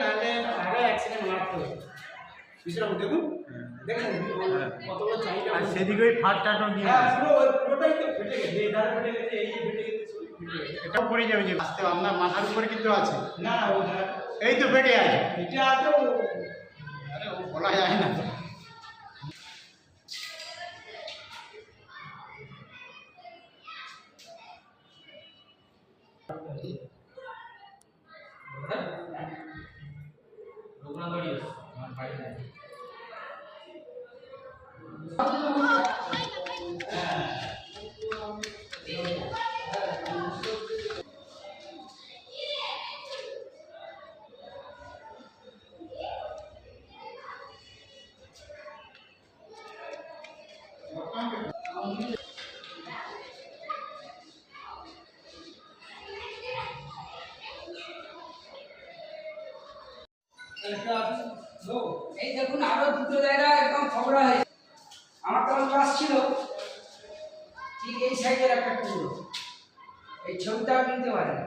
নাহলে ভাড়া অ্যাক্সিডেন্ট মারতে বিছানা দেখুন। দেখেন কতগুলো চাহিদা আর সেদিকে ওই ফাট টাটও নিয়ে হ্যাঁ। পুরো ওই- ওটাই তো ফেটে গেছে। এই ধারে ফেটে গেছে এই ফেটে গেছে সবই ফেটে গেছে। এটাও পড়ে যাবে যে আসতে আপনার মাথার উপরে কিন্তু আছে। না এই তো বেড়ে আছে। এটা আছে আরে ও বলা যায় না। এই দেখুন আরও দুটো জায়গা একদম খবরা হয়েছে। আমার তখন ক্লাস ছিল। ঠিক এই সাইজের একটা টুকরো এই ছবিটা কিনতে নিতে পারেন।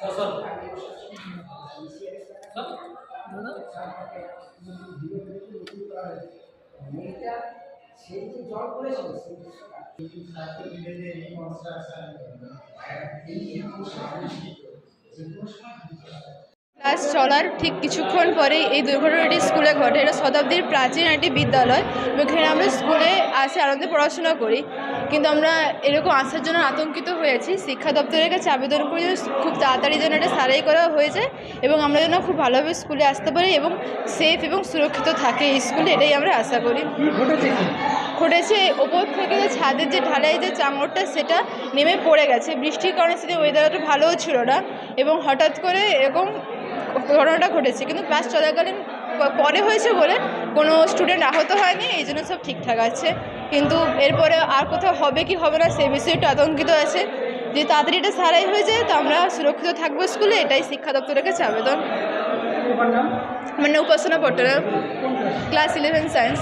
서서 서? 너는? ক্লাস চলার ঠিক কিছুক্ষণ পরে এই দুর্ঘটনাটি স্কুলে ঘটে। এটা শতাব্দীর প্রাচীন একটি বিদ্যালয়। এখানে আমরা স্কুলে আসে, আনন্দে পড়াশোনা করি। কিন্তু আমরা এরকম আসার জন্য আতঙ্কিত হয়েছি। শিক্ষা দপ্তরের কাছে আবেদন করি খুব তাড়াতাড়ি যেন এটা সারাই করা হয়ে যায় এবং আমরা যেন খুব ভালোভাবে স্কুলে আসতে পারি এবং সেফ এবং সুরক্ষিত থাকে স্কুলে এটাই আমরা আশা করি। ঘটেছে ওপর থেকে যে ছাদের যে ঢালাই যে চাঙড়টা সেটা নেমে পড়ে গেছে। বৃষ্টির কারণে সেদিন ওয়েদারটা ভালোও ছিল না এবং হঠাৎ করে এরকম ঘটনাটা ঘটেছে। কিন্তু ক্লাস চলাকালীন পরে হয়েছে বলে কোনো স্টুডেন্ট আহত হয়নি এই জন্য সব ঠিকঠাক আছে। কিন্তু এরপরে আর কোথাও হবে কি হবে না সে বিষয়ে একটু আতঙ্কিত আছে। যে তাড়াতাড়ি এটা সারাই হয়ে যায় তো আমরা সুরক্ষিত থাকব স্কুলে এটাই শিক্ষা দপ্তরের কাছে আবেদন। মানে উপাসনা পট্টরা ক্লাস ইলেভেন সায়েন্স